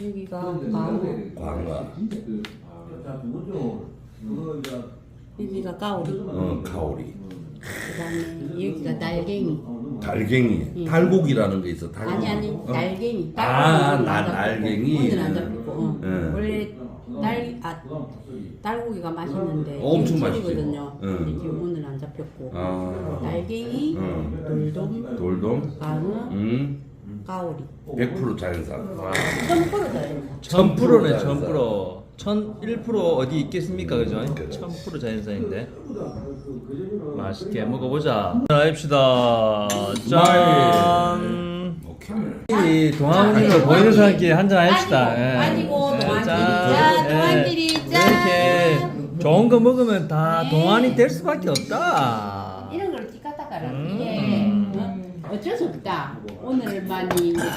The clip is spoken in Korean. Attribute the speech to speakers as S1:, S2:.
S1: 여기가 광어,
S2: 광어.
S1: 여기가 까오리,
S2: 어, 가오리.
S1: 그다음에 여기가 날갱이.
S2: 달갱이. 달고기라는 게 있어. 달고기.
S1: 아니 아니
S2: 어?
S1: 날갱이.
S2: 아, 나- 날갱이.
S1: 오늘 안 잡히고. 어.
S2: 예.
S1: 원래 날아 딸고기가 맛있는데
S2: 엄청. 맛있지. 응.
S1: 근데 지금 오늘 안 잡혔고.
S2: 아.
S1: 날갱이,
S2: 응.
S1: 돌돔,
S2: 돌돔.
S1: 광어,
S2: 음.
S1: 까오리.
S2: 100% 자연산. 와.
S1: 좀 풀어져요.
S3: 1000%네
S2: 자연산.
S3: 1000% 1001% 어디 있겠습니까 그죠?
S2: 그렇죠.
S3: 1000% 자연산인데 맛있게 먹어보자 합시다 짠
S2: 오케이.
S3: 이 동안님을 보이는 사람끼리 한잔 합시다 예.
S1: 아니고
S3: 예,
S1: 동안끼리
S3: 짠. 예.
S1: 동안끼리 짠.
S3: 이렇게 좋은 거 먹으면 다
S1: 네.
S3: 동안이 될 수밖에 없다
S1: 이런 걸
S3: 음.
S1: 어쩔 수 없다. 오늘만이 이렇게